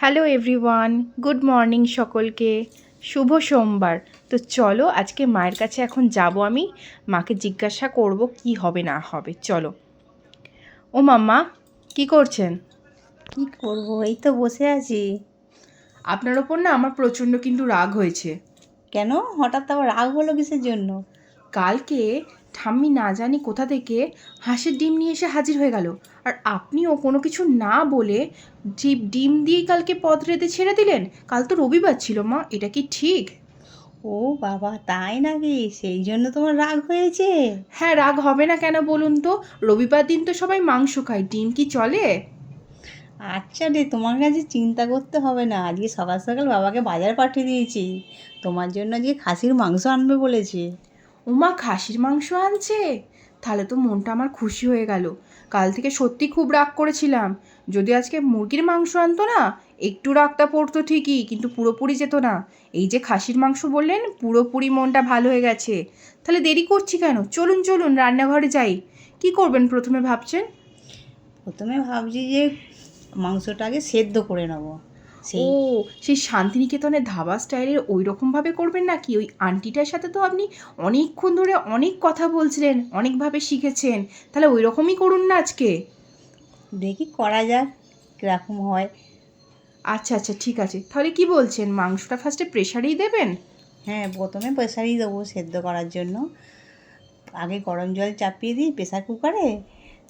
Hello everyone good morning সকলকে। শুভ সোমবার। তো চলো আজকে মায়ের কাছে এখন যাব আমি। মাকে জিজ্ঞাসা করব কি হবে না হবে। চলো। ও মাম্মা কি করছেন? কি করব? এই তো বসে আছি। আপনার ওপর না আমার প্রচণ্ড কিন্তু রাগ হয়েছে। কেন? হঠাৎ আবার রাগ হলো কিসের জন্য? কালকে ঠাম্মি না জানি কোথা থেকে হাঁসের ডিম নিয়ে এসে হাজির হয়ে গেল। আর আপনিও কোনো কিছু না বলে যে ডিম দিয়েই কালকে পথ রেঁধে ছেড়ে দিলেন? কাল তো রবিবার ছিল মা। এটা কি ঠিক? ও বাবা তাই নাকি? সেই জন্য তোমার রাগ হয়েছে? হ্যাঁ রাগ হবে না কেন বলুন তো? রবিবার দিন তো সবাই মাংস খায়। ডিম কি চলে? আচ্ছা রে তোমার কাছে চিন্তা করতে হবে না। আজকে সকাল সকাল বাবাকে বাজার পাঠিয়ে দিয়েছি। তোমার জন্য আজকে খাসির মাংস আনবে বলেছে। উমা খাসির মাংস আনছে? তাহলে তো মনটা আমার খুশি হয়ে গেল। কাল থেকে সত্যি খুব রাগ করেছিলাম। যদি আজকে মুরগির মাংস আনতো না, একটু রাগটা পড়তো ঠিকই, কিন্তু পুরোপুরি যেত না। এই যে খাসির মাংস বললেন, পুরোপুরি মনটা ভালো হয়ে গেছে। তাহলে দেরি করছি কেন? চলুন চলুন, রান্নাঘরে যাই। কি করবেন প্রথমে ভাবছেন? প্রথমে ভাবছি যে মাংসটা আগে সেদ্ধ করে নেব। ও সেই শান্তিনিকেতনের ধাবা স্টাইলের ওই রকমভাবে করবেন নাকি? ওই আন্টিটার সাথে তো আপনি অনেকক্ষণ ধরে অনেক কথা বলছিলেন অনেকভাবে শিখেছেন। তাহলে ওই রকমই করুন না আজকে। দেখি করা যাক কীরকম হয়। আচ্ছা আচ্ছা ঠিক আছে। তাহলে কি বলছেন? মাংসটা ফার্স্টে প্রেশারেই দেবেন? হ্যাঁ প্রথমে প্রেসারই দেবো সেদ্ধ করার জন্য। আগে গরম জল চাপিয়ে দিই প্রেশার কুকারে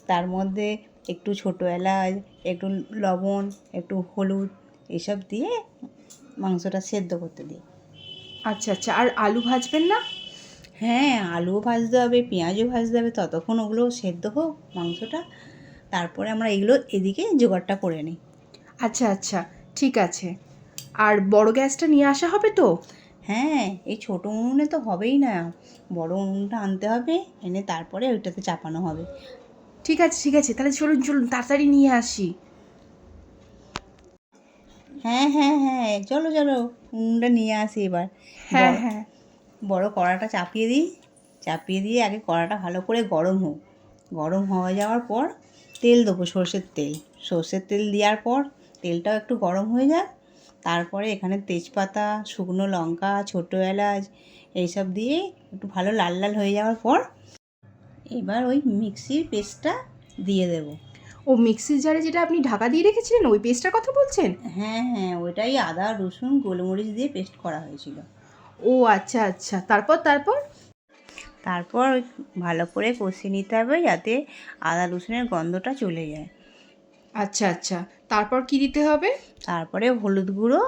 তার মধ্যে একটু ছোটো এলাচ একটু লবণ একটু হলুদ এসব দিয়ে মাংসটা সেদ্ধ করতে দিই। আচ্ছা আচ্ছা। আর আলু ভাজবেন না? হ্যাঁ আলুও ভাজতে হবে পেঁয়াজও ভাজতে হবে ততক্ষণ ওগুলো সেদ্ধ হোক মাংসটা। তারপরে আমরা এগুলো এদিকে জোগাড়টা করে নিই। আচ্ছা আচ্ছা। ঠিক আছে। আর বড় গ্যাসটা নিয়ে আসা হবে তো? হ্যাঁ এই ছোটো উনুনে তো হবেই না। বড় উনুনটা আনতে হবে এনে তারপরে ওইটাতে চাপানো হবে। ঠিক আছে ঠিক আছে। তাহলে চলুন চলুন তাড়াতাড়ি নিয়ে আসি। হ্যাঁ হ্যাঁ হ্যাঁ চলো চলো উনুনটা নিয়ে আসি এবার। হ্যাঁ হ্যাঁ। বড় কড়াটা চাপিয়ে দিই চাপিয়ে দিয়ে আগে কড়াটা ভালো করে গরম হোক। গরম হয়ে যাওয়ার পর তেল দেবো সর্ষের তেল। সর্ষের তেল দেওয়ার পর তেলটাও একটু গরম হয়ে যাক। তারপরে এখানে তেজপাতা শুকনো লঙ্কা ছোটো এলাচ এইসব দিয়ে একটু ভালো লাল লাল হয়ে যাওয়ার পর এবার ওই মিক্সির পেস্টটা দিয়ে দেবো। ও মিক্সির জারে যেটা আপনি ঢাকা দিয়ে রেখেছিলেন ওই পেস্টটার কথা বলছেন? হ্যাঁ হ্যাঁ ওইটাই আদা রসুন গোলমরিচ দিয়ে পেস্ট করা হয়েছিল। ও আচ্ছা আচ্ছা। তারপর তারপর? তারপর ভালো করে কষিয়ে নিতে হবে যাতে আদা রসুনের গন্ধটা চলে যায়। আচ্ছা আচ্ছা। তারপর কি দিতে হবে? তারপরে হলুদ গুঁড়ো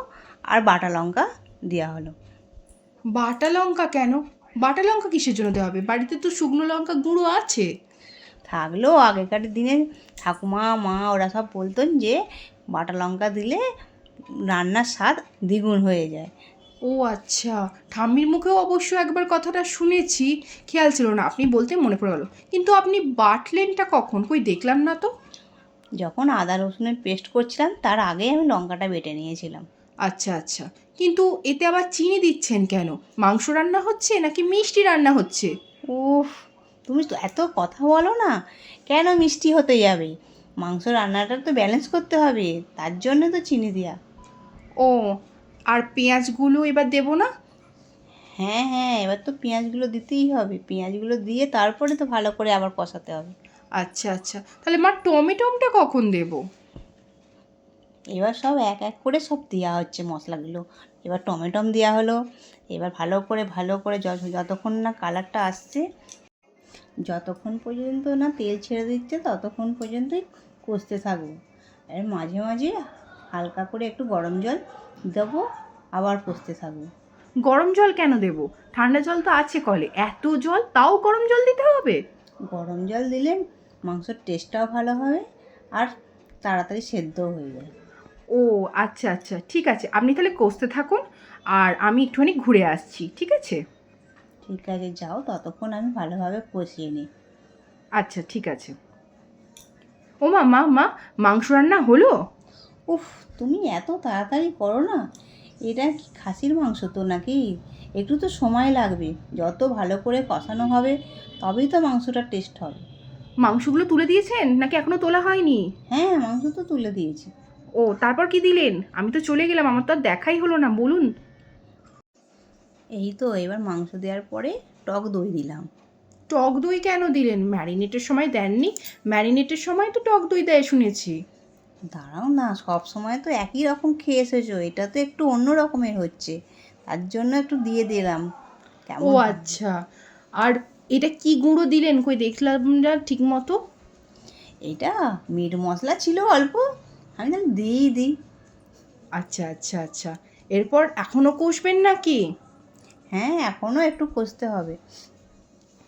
আর বাটা লঙ্কা দেওয়া হলো। বাটা লঙ্কা কেন? বাটা লঙ্কা কিসের জন্য দেওয়া হবে? বাড়িতে তো শুকনো লঙ্কা গুঁড়ো আছে। থাকলেও আগেকার দিনে ঠাকুমা মা ওরা সব বলতেন যে বাটা লঙ্কা দিলে রান্নার স্বাদ দ্বিগুণ হয়ে যায়। ও আচ্ছা ঠাম্মির মুখেও অবশ্য একবার কথাটা শুনেছি খেয়াল ছিল না আপনি বলতে মনে পড়ে গেল। কিন্তু আপনি বাটলেনটা কখন? কই দেখলাম না তো? যখন আদা রসুনের পেস্ট করছিলাম তার আগেই আমি লঙ্কাটা বেটে নিয়েছিলাম। আচ্ছা আচ্ছা। কিন্তু এতে আবার চিনি দিচ্ছেন কেন? মাংস রান্না হচ্ছে নাকি মিষ্টি রান্না হচ্ছে? উফ তুমি তো এত কথা বলো না কেন মিষ্টি হতে যাবে? মাংস রান্নাটা তো ব্যালেন্স করতে হবে তার জন্য তো চিনি দেওয়া ও আর পেঁয়াজগুলো এবার দেবো না? হ্যাঁ হ্যাঁ এবার তো পেঁয়াজগুলো দিতেই হবে পেঁয়াজগুলো দিয়ে তারপরে তো ভালো করে আবার কষাতে হবে। আচ্ছা আচ্ছা তাহলে মা টমেটোমটা কখন দেবো? এবার সব এক এক করে সব দেওয়া হচ্ছে মশলাগুলো। এবার টমেটম দেওয়া হলো এবার ভালো করে ভালো করে যত- যতক্ষণ না কালারটা আসছে যতক্ষণ পর্যন্ত না তেল ছেড়ে দিচ্ছে ততক্ষণ পর্যন্তই কষতে থাকব। আর মাঝে মাঝে হালকা করে একটু গরম জল দেবো আবার কষতে থাকব। গরম জল কেন দেবো? ঠান্ডা জল তো আছে কলে এত জল তাও গরম জল দিতে হবে? গরম জল দিলে মাংসর টেস্টটাও ভালো হবে আর তাড়াতাড়ি সেদ্ধও হয়ে যায়। ও আচ্ছা আচ্ছা ঠিক আছে। আপনি তাহলে কষতে থাকুন আর আমি একটুখানি ঘুরে আসছি ঠিক আছে? ঠিক আছে যাও ততক্ষণ আমি ভালোভাবে কষিয়ে নিই। আচ্ছা ঠিক আছে। ও মা মা মা মাংস রান্না হলো? উফ তুমি এত তাড়াতাড়ি করো না। এটা কি খাসির মাংস তো নাকি? একটু তো সময় লাগবে। যত ভালো করে কষানো হবে তবেই তো মাংসটা টেস্ট হবে। মাংসগুলো তুলে দিয়েছেন? নাকি এখনও তোলা হয়নি? হ্যাঁ মাংস তো তুলে দিয়েছি। ও তারপর কি দিলেন? আমি তো চলে গেলাম আমার তো আর দেখাই হলো না বলুন। এই তো এবার মাংস দেওয়ার পরে টক দই দিলাম। টক দই কেন দিলেন? ম্যারিনেটের সময় দেননি? ম্যারিনেটের সময় তো টক দই দেয় শুনেছি। দাঁড়াও না সব সময় তো একই রকম খেয়ে এসেছ এটা তো একটু অন্য রকমের হচ্ছে। তার জন্য একটু দিয়ে দিলাম। কেমন ও আচ্ছা আর এটা কি গুঁড়ো দিলেন? কই দেখলাম না ঠিক মতো এটা মিট মশলা ছিল অল্প আমি তাহলে দিয়েই দিই। আচ্ছা আচ্ছা আচ্ছা। এরপর এখনও কষবেন নাকি? হ্যাঁ এখনও একটু কষতে হবে।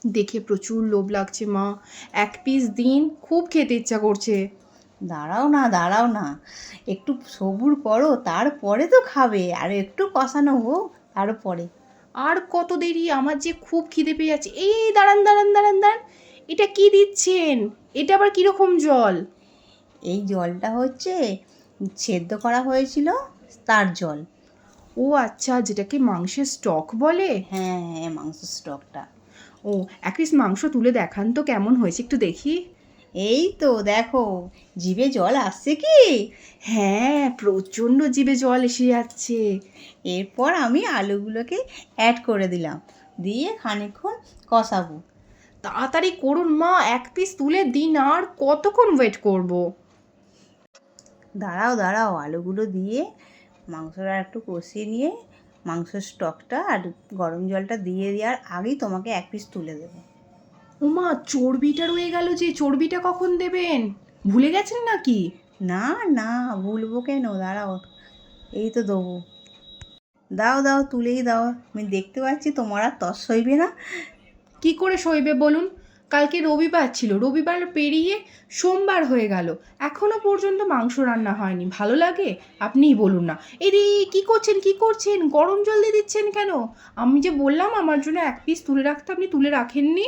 দেখে প্রচুর লোভ লাগছে, মা। এক পিস দিন খুব খেতে ইচ্ছা করছে। দাঁড়াও না দাঁড়াও না। একটু সবুর করো, তারপরে তো খাবে। আর একটু কষানো হোক তারপরে। আর কত দেরি, আমার যে খুব খিদে পেয়ে যাচ্ছে। এই, দাঁড়ান দাঁড়ান দাঁড়ান দাঁড়ান। এটা কি দিচ্ছেন? এটা আবার কীরকম জল? এই জলটা হচ্ছে, সেদ্ধ করা হয়েছিল তার জল। ও আচ্ছা যেটাকে মাংসের স্টক বলে? হ্যাঁ হ্যাঁ মাংসের স্টকটা ও এক পিস মাংস তুলে দেখান তো কেমন হয়েছে একটু দেখি। এই তো দেখো জিভে জল আসছে কি? হ্যাঁ প্রচণ্ড জিভে জল এসে যাচ্ছে। এরপর আমি আলুগুলোকে অ্যাড করে দিলাম দিয়ে খানিকক্ষণ কষাবো। তাড়াতাড়ি করুন মা এক পিস তুলে দিন আর কতক্ষণ ওয়েট করব। দাঁড়াও দাঁড়াও আলুগুলো দিয়ে মাংসটা একটু কষিয়ে নিয়ে মাংসের স্টকটা আর গরম জলটা দিয়ে দেওয়ার আগেই তোমাকে এক পিস তুলে দেবো। ওমা চর্বিটা রয়ে গেল যে চর্বিটা কখন দেবেন? ভুলে গেছেন নাকি? না না ভুলবো কেন? দাঁড়াও এই তো দেবো। দাও দাও তুলেই দাও। আমি দেখতে পাচ্ছি তোমার আর তস হইবে না। কি করে সইবে বলুন? কালকে রবিবার ছিল। রবিবার পেরিয়ে সোমবার হয়ে গেল। এখনও পর্যন্ত মাংস রান্না হয়নি। ভালো লাগে? আপনিই বলুন না। এদি কি করছেন? কি করছেন? গরম জল দিয়ে দিচ্ছেন কেন? আমি যে বললাম আমার জন্য এক পিস তুলে রাখতে আপনি তুলে রাখেননি।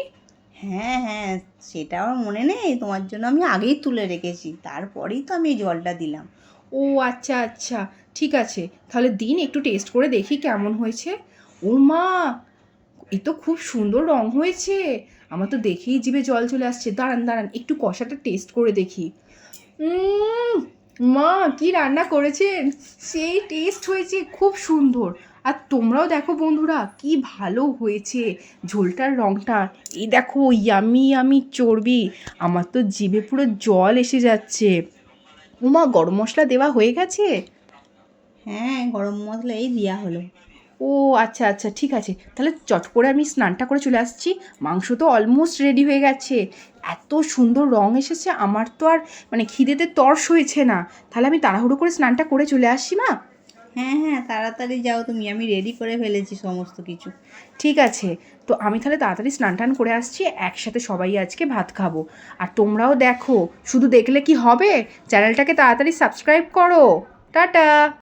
হ্যাঁ হ্যাঁ সেটা আমার মনে নেই। তোমার জন্য আমি আগেই তুলে রেখেছি। তারপরেই তো আমি এই জলটা দিলাম। ও আচ্ছা আচ্ছা। ঠিক আছে। তাহলে দিন একটু টেস্ট করে দেখি কেমন হয়েছে। ও মা! এ তো খুব সুন্দর রং হয়েছে। আমার তো দেখেই জিভে জল চলে আসছে। দাঁড়ান দাঁড়ান, একটু কষাটা টেস্ট করে দেখি। মা, কি রান্না করেছেন? সেই টেস্ট হয়েছে খুব সুন্দর। আর তোমরাও দেখো বন্ধুরা, কি ভালো হয়েছে ঝোলটার রংটা। এই দেখো ইয়ামি আমি চর্বি। আমার তো জিভে পুরো জল এসে যাচ্ছে। উমা, গরম মশলা দেওয়া হয়ে গেছে? হ্যাঁ গরম মশলা এই দেওয়া হলো। ও আচ্ছা আচ্ছা ঠিক আছে। তাহলে চট করে আমি স্নানটা করে চলে আসছি। মাংস তো অলমোস্ট রেডি হয়ে গেছে। এত সুন্দর রং এসেছে আমার তো আর মানে খিদেতে তর্স হয়েছে না। তাহলে আমি তাড়াহুড়ো করে স্নানটা করে চলে আসছি মা? হ্যাঁ হ্যাঁ তাড়াতাড়ি যাও তুমি আমি রেডি করে ফেলেছি সমস্ত কিছু। ঠিক আছে। তো আমি তাহলে তাড়াতাড়ি স্নান টান করে আসছি একসাথে সবাই আজকে ভাত খাব। আর তোমরাও দেখো শুধু দেখলে কি হবে? চ্যানেলটাকে তাড়াতাড়ি সাবস্ক্রাইব করো। টাটা!